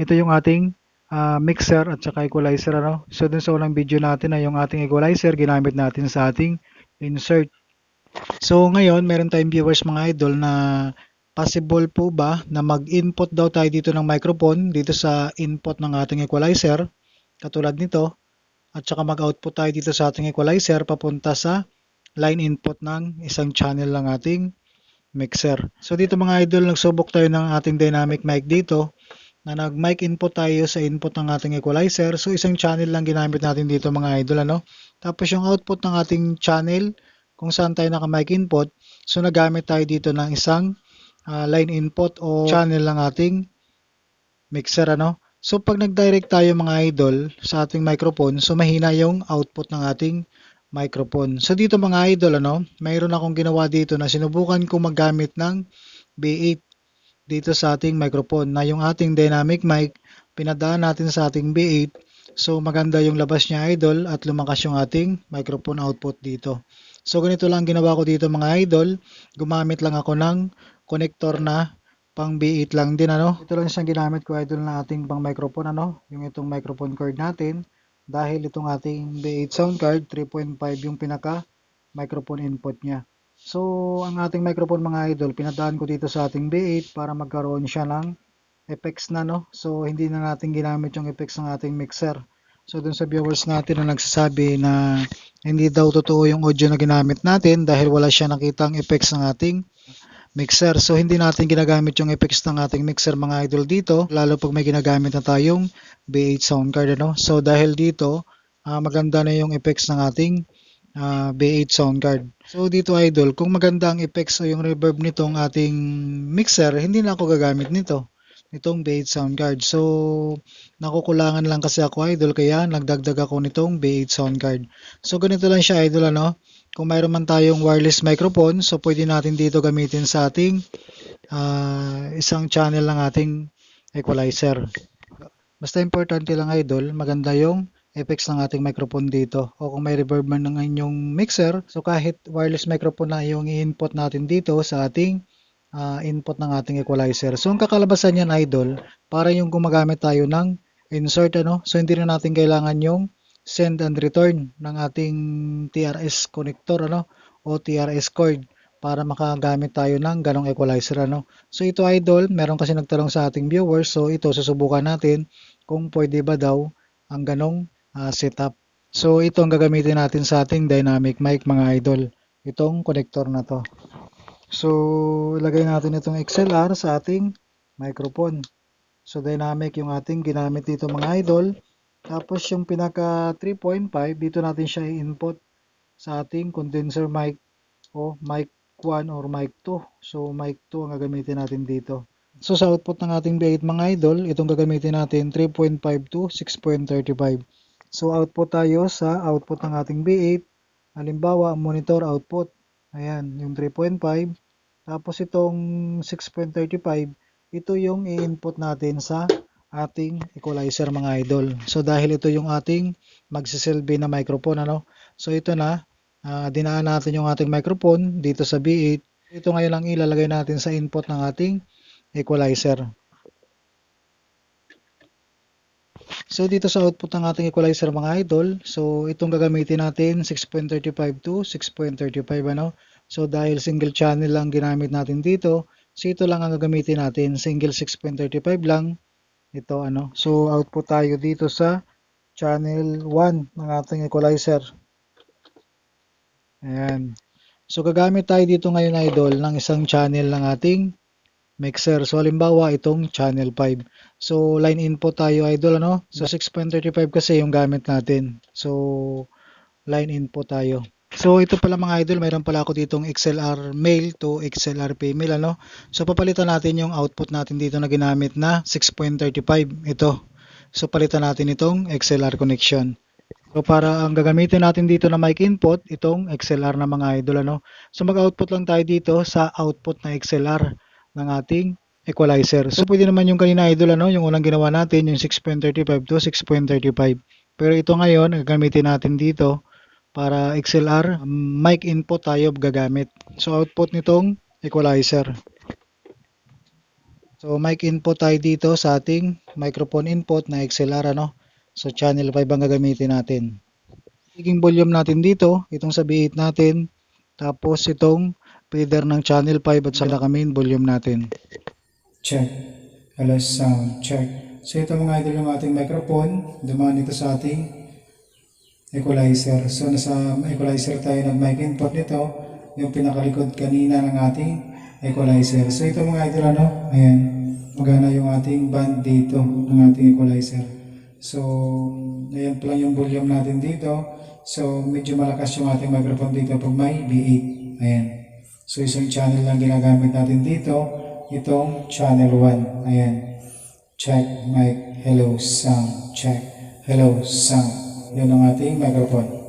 ito yung ating ah, mixer at saka equalizer ano. So dun sa unang video natin ay yung ating equalizer ginamit natin sa ating insert. So ngayon meron tayong viewers mga idol na possible po ba na mag-input daw tayo dito ng microphone dito sa input ng ating equalizer katulad nito at saka mag-output tayo dito sa ating equalizer papunta sa line input ng isang channel ng ating mixer. So dito mga idol, nagsubok tayo ng ating dynamic mic dito na nag-mic input tayo sa input ng ating equalizer. So isang channel lang ginamit natin dito mga idol ano. Tapos yung output ng ating channel kung saan tayo naka-mic input, so nagamit tayo dito ng isang ah, line input o channel ng ating mixer ano. So pag nag-direct tayo mga idol sa ating microphone, so mahina yung output ng ating microphone. So dito mga idol ano, mayroon akong ginawa dito na sinubukan ko maggamit ng B8 dito sa ating microphone na yung ating dynamic mic pinadaan natin sa ating B8 so maganda yung labas niya idol at lumakas yung ating microphone output dito. So ganito lang ginawa ko dito mga idol, gumamit lang ako ng connector na pang B8 lang din ano. Ito lang isang ginamit ko idol na ating pang microphone ano, yung itong microphone cord natin dahil itong ating B8 sound card 3.5 yung pinaka microphone input niya. So, ang ating microphone mga idol, pinadaan ko dito sa ating B8 para magkaroon siya ng effects na no. So, hindi na natin ginamit yung effects ng ating mixer. So, dun sa viewers natin na nagsasabi na hindi daw totoo yung audio na ginamit natin dahil wala siya nakitang effects ng ating mixer. So, hindi natin ginagamit yung effects ng ating mixer mga idol dito, lalo pag may ginagamit na tayong B8 sound card. Ano? So, dahil dito, ah, maganda na yung effects ng ating ah, B8 sound card. So, dito idol, kung maganda ang effects o yung reverb nitong ating mixer, hindi na ako gagamit nito nitong B8 sound card. So, nakukulangan lang kasi ako idol kaya nagdagdag ako nitong B8 sound card. So, ganito lang siya idol ano. Kung mayroon man tayong wireless microphone, so pwede natin dito gamitin sa ating ah, isang channel ng ating equalizer. Basta importante lang idol, maganda yung effects ng ating microphone dito. O kung may reverb man ng inyong mixer, so kahit wireless microphone na yung i-input natin dito sa ating ah, input ng ating equalizer. So ang kakalabasan niyan idol, para yung gumagamit tayo ng insert ano, so hindi na natin kailangan yung send and return ng ating TRS connector ano o TRS cord para makagamit tayo ng ganong equalizer ano. So ito idol, meron kasi nagtanong sa ating viewers, so ito susubukan natin kung pwede ba daw ang ganong ah, setup. So ito ang gagamitin natin sa ating dynamic mic mga idol, itong connector na to. So ilagay natin itong XLR sa ating microphone. So dynamic yung ating ginamit dito mga idol. Tapos yung pinaka 3.5 dito natin siya i-input sa ating condenser mic o mic 1 or mic 2. So mic 2 ang gagamitin natin dito. So sa output ng ating B8 mga idol, itong gagamitin natin 3.5 to 6.35. So output tayo sa output ng ating B8. Halimbawa, monitor output. Ayan, yung 3.5. Tapos itong 6.35, ito yung i-input natin sa ating equalizer mga idol. So dahil ito yung ating magsisilbi na microphone ano. So ito na, ah, dinaan natin yung ating microphone dito sa B8. Ito ngayon lang ilalagay natin sa input ng ating equalizer. So dito sa output ng ating equalizer mga idol, so itong gagamitin natin 6.35 to 6.35 ano. So dahil single channel lang ginamit natin dito, so ito lang ang gagamitin natin, single 6.35 lang. Ito ano. So output tayo dito sa channel 1 ng ating equalizer. Ayan. So gagamit tayo dito ngayon idol ng isang channel ng ating mixer. So halimbawa itong channel 5. So line input tayo idol ano. So 6.35 kasi yung gamit natin. So line input tayo. So ito pala mga idol, mayroon pala ako ditong XLR male to XLR female ano. So papalitan natin yung output natin dito na ginamit na 6.35 ito. So palitan natin itong XLR connection. So para ang gagamitin natin dito na mic input, itong XLR na mga idol ano. So mag-output lang tayo dito sa output na XLR ng ating equalizer. So pwede naman yung kanina idol ano, yung unang ginawa natin yung 6.35 to 6.35. Pero ito ngayon, gagamitin natin dito para XLR mic input tayo gagamit. So output nitong equalizer. So mic input tayo dito sa ating microphone input na XLR ano. So channel 5 ang gagamitin natin. Magiging volume natin dito, itong sa B8 natin, tapos itong feeder ng channel 5 at sa main volume natin. Check. Hello sound. Check. So ito mga idol yung ating microphone. Dumaan ito sa ating equalizer. So nasa equalizer tayo nag-mic input nito. Yung pinakalikod kanina ng ating equalizer. So ito mga idol ano. Ayan. Magana yung ating band dito ng ating equalizer. So ayan lang yung volume natin dito. So medyo malakas yung ating microphone dito pag may B8. Ayan. So isang channel lang ginagamit natin dito. Itong channel 1. Ayan. Check mic. Hello sound. Check. Hello sound. Yan ang ating microphone.